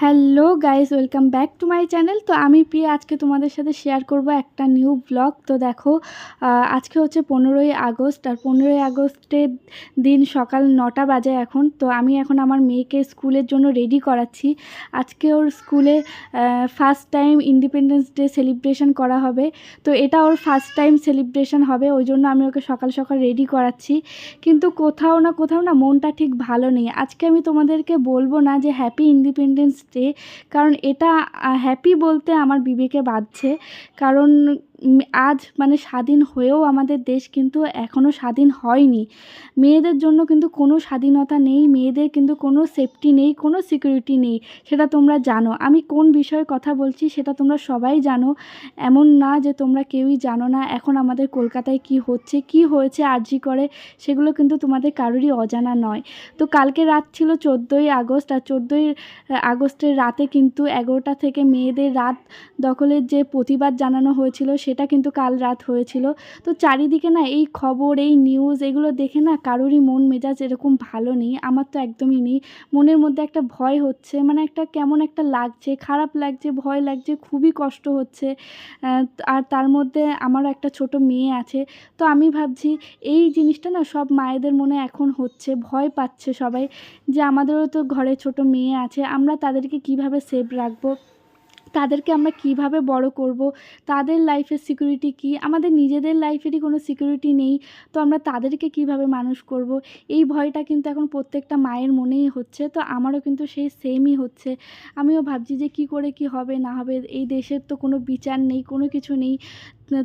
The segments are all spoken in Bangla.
Hello guys welcome back to my channel. তো আমি প্রিয়া, আজকে তোমাদের সাথে শেয়ার করব একটা নিউ ব্লগ। তো দেখো আজকে হচ্ছে পনেরোই আগস্ট আর পনেরোই আগস্টের দিন সকাল নটা বাজে এখন। তো আমি এখন আমার মেয়েকে স্কুলের জন্য রেডি করাচ্ছি। আজকে ওর স্কুলে first time independence day celebration করা হবে। তো এটা ওর ফার্স্ট টাইম সেলিব্রেশন হবে, ওই জন্য আমি ওকে সকাল সকাল রেডি করাচ্ছি। কিন্তু কোথাও না কোথাও না মনটা ঠিক ভালো নেই। আজকে আমি তোমাদেরকে বলব না যে হ্যাপি ইন্ডিপেন্ডেন্স ডে কারণ এটা হ্যাপি বলতে আমার বিবেকে বাঁধছে। কারণ আজ মানে স্বাধীন হয়েও আমাদের দেশ কিন্তু এখনও স্বাধীন হয়নি। মেয়েদের জন্য কিন্তু কোনো স্বাধীনতা নেই, মেয়েদের কিন্তু কোনো সেফটি নেই, কোনো সিকিউরিটি নেই, সেটা তোমরা জানো। আমি কোন বিষয়ে কথা বলছি সেটা তোমরা সবাই জানো। এমন না যে তোমরা কেউই জানো না এখন আমাদের কলকাতায় কি হচ্ছে, কি হয়েছে আরজি করে, সেগুলো কিন্তু তোমাদের কারোরই অজানা নয়। তো কালকে রাত ছিল চোদ্দোই আগস্ট, আর চোদ্দোই আগস্টের রাতে কিন্তু এগারোটা থেকে মেয়েদের রাত দখলের যে প্রতিবাদ জানানো হয়েছিল সেটা কিন্তু কাল রাত হয়েছিল। তো চারিদিকে না এই খবর, এই নিউজ এগুলো দেখে না কারোরই মন মেজাজ এরকম ভালো নেই। আমার তো একদমই নেই। মনের মধ্যে একটা ভয় হচ্ছে মানে একটা কেমন একটা লাগছে, খারাপ লাগছে, ভয় লাগছে, খুবই কষ্ট হচ্ছে। আর তার মধ্যে আমারও একটা ছোট মেয়ে আছে। তো আমি ভাবছি এই জিনিসটা না সব মায়েদের মনে এখন হচ্ছে, ভয় পাচ্ছে সবাই যে আমাদেরও তো ঘরে ছোট মেয়ে আছে, আমরা তাদেরকে কীভাবে সেভ রাখব? তাদেরকে আমরা কীভাবে বড় করব? তাদের লাইফের সিকিউরিটি কি? আমাদের নিজেদের লাইফেরই কোনো সিকিউরিটি নেই। তো আমরা তাদেরকে কীভাবে মানুষ করব? এই ভয়টা কিন্তু এখন প্রত্যেকটা মায়ের মনেই হচ্ছে। তো আমারও কিন্তু সেই সেমই হচ্ছে। আমিও ভাবছি যে কি করে কি হবে, না হবে, এই দেশের তো কোনো বিচার নেই, কোনো কিছু নেই।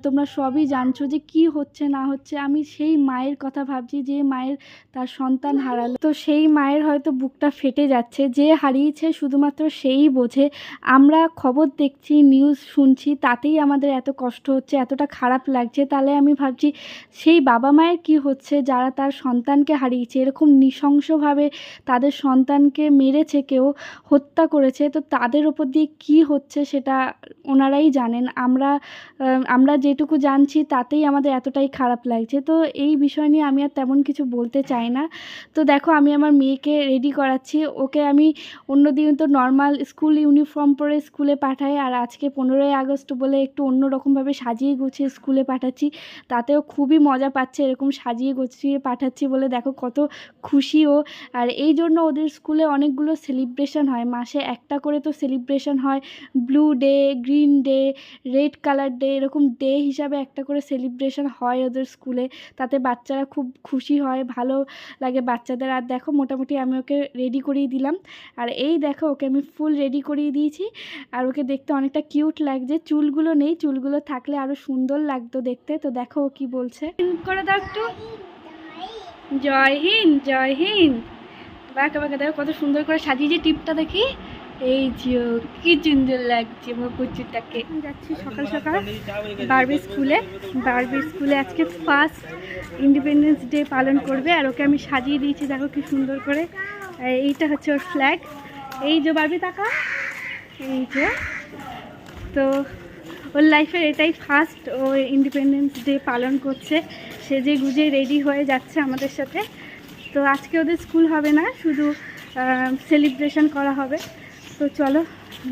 তোমরা সবই জানছো যে কি হচ্ছে, না হচ্ছে। আমি সেই মায়ের কথা ভাবছি, যে মায়ের তার সন্তান হারালো। তো সেই মায়ের হয়তো বুকটা ফেটে যাচ্ছে, যে হারিয়েছে শুধুমাত্র সেই বোঝে। আমরা খবর দেখছি নিউজ শুনছি, তাতেই আমাদের এত কষ্ট হচ্ছে, এতটা খারাপ লাগছে। তাহলে আমি ভাবছি, সেই বাবা মায়ের কি হচ্ছে? যারা তার সন্তানকে হারিয়েছে, এরকম নৃশংসভাবে তাদের সন্তানকে মেরেছে, কেউ হত্যা করেছে, তো তাদের ওপর দিয়ে কি হচ্ছে সেটা ওনারাই জানেন। আমরা আমরা যেটুকু জানছি তাতেই আমাদের এতটাই খারাপ লাগছে। তো এই বিষয় নিয়ে আমি আর তেমন কিছু বলতে চাই না। তো দেখো আমি আমার মেয়েকে রেডি করাচ্ছি। ওকে আমি অন্যদিন তো নর্মাল স্কুল ইউনিফর্ম পরে স্কুলে পাঠাই আর আজকে পনেরোই আগস্ট বলে একটু অন্য রকমভাবে সাজিয়ে গুছিয়ে স্কুলে পাঠাচ্ছি। তাতেও খুবই মজা পাচ্ছে এরকম সাজিয়ে গুছিয়ে পাঠাচ্ছি বলে দেখো কত খুশি ও। আর এই জন্য ওদের স্কুলে অনেকগুলো সেলিব্রেশন হয়। মাসে একটা করে তো সেলিব্রেশন হয়। Blue day green day red colour day এরকম ডে হিসাবে একটা করে সেলিব্রেশন হয় ওদের স্কুলে তাতে বাচ্চারা খুব খুশি হয়, ভালো লাগে বাচ্চাদের। আর দেখো মোটামুটি আমি ওকে রেডি করিয়ে দিলাম। আর এই দেখো ওকে আমি ফুল রেডি করিয়ে দিয়েছি। আর ওকে দেখতে অনেকটা কিউট লাগছে। চুলগুলো নেই, চুলগুলো থাকলে আরও সুন্দর লাগতো দেখতে। তো দেখো ও কী বলছে। করে দাও একটু। জয় হিন্দ জয় হিন্দ। বাঁকা বাঁকা, দেখো কত সুন্দর করে সাজিয়েছে টিপটা দেখি। এই যে, কি সুন্দর লাগছে আমার কুচুটাকে। যাচ্ছি সকাল সকাল বারবি স্কুলে। বারবি স্কুলে আজকে ফার্স্ট ইন্ডিপেন্ডেন্স ডে পালন করবে আর ওকে আমি সাজিয়ে দিয়েছি, দেখো কি সুন্দর করে। এইটা হচ্ছে ওর ফ্ল্যাগ এই যে বারবি টাকা এই যে। তো ওর লাইফের এটাই ফার্স্ট ও ইন্ডিপেন্ডেন্স ডে পালন করছে। সেজে গুজে রেডি হয়ে যাচ্ছে আমাদের সাথে। তো আজকে ওদের স্কুল হবে না, শুধু সেলিব্রেশন করা হবে। তো চলো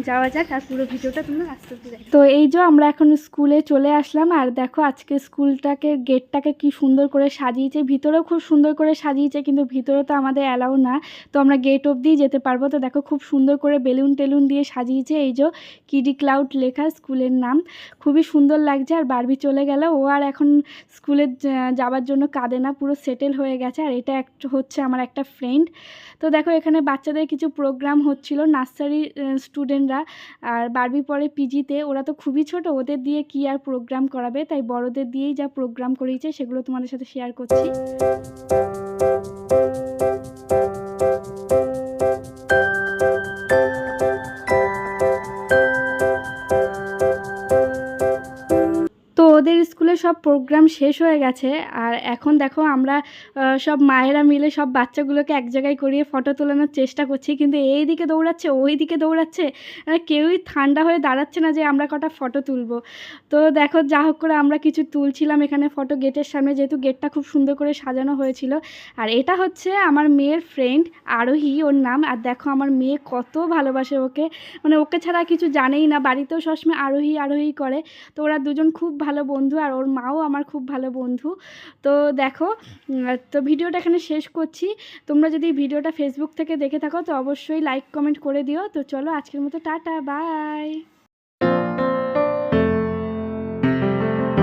যাওয়া যাক আর পুরো ভিডিওটা তোমরা আস্তে আস্তে। তো এই যে আমরা এখন স্কুলে চলে আসলাম আর দেখো আজকে স্কুলটাকে, গেটটাকে কি সুন্দর করে সাজিয়েছে। ভিতরেও খুব সুন্দর করে সাজিয়েছে কিন্তু ভিতরে তো আমাদের অ্যালাউ না। তো আমরা গেট অবধিই যেতে পারব। তো দেখো খুব সুন্দর করে বেলুন টেলুন দিয়ে সাজিয়েছে এই যে কিডি ক্লাউড লেখা স্কুলের নাম। খুবই সুন্দর লাগছে আর বারবি চলে গেল। ও আর এখন স্কুলে যাওয়ার জন্য কাঁদে না, পুরো সেটেল হয়ে গেছে আর এটা একটা হচ্ছে আমার একটা ফ্রেন্ড তো দেখো এখানে বাচ্চাদের কিছু প্রোগ্রাম হচ্ছিল। নার্সারি স্টুডেন্টরা। আর বারবি পরে পিজিতে, ওরা তো খুবই ছোট, ওদের দিয়ে কি আর প্রোগ্রাম করাবে? তাই বড়দের দিয়েই যা প্রোগ্রাম করিয়েছে, সেগুলো তোমাদের সাথে শেয়ার করছি। সব প্রোগ্রাম শেষ হয়ে গেছে। আর এখন দেখো আমরা সব মায়েরা মিলে সব বাচ্চাগুলোকে এক জায়গায় করিয়ে ফটো তোলানোর চেষ্টা করছি। কিন্তু এই দিকে দৌড়াচ্ছে, ওই দিকে দৌড়াচ্ছে। কেউই ঠান্ডা হয়ে দাঁড়াচ্ছে না যে আমরা কটা ফটো তুলবো। তো দেখো, যা হোক করে আমরা কিছু তুলছিলাম এখানে ফটো গেটের সামনে, যেহেতু গেটটা খুব সুন্দর করে সাজানো হয়েছিল। আর এটা হচ্ছে আমার মেয়ের ফ্রেন্ড আরোহী, ওর নাম। আর দেখো আমার মেয়ে কত ভালোবাসে ওকে। মানে ওকে ছাড়া কিছু জানেই না। বাড়িতেও সবসময় আরোহী আরোহী করে। তো ওরা দুজন খুব ভালো বন্ধু। আর ওর মাও আমার খুব ভালো বন্ধু। তো দেখো তো ভিডিওটা এখানে শেষ করছি। তোমরা যদি ভিডিওটা ফেসবুক থেকে দেখে থাকো, তো অবশ্যই লাইক কমেন্ট করে দিও। তো চলো আজকের মতো টাটা বাই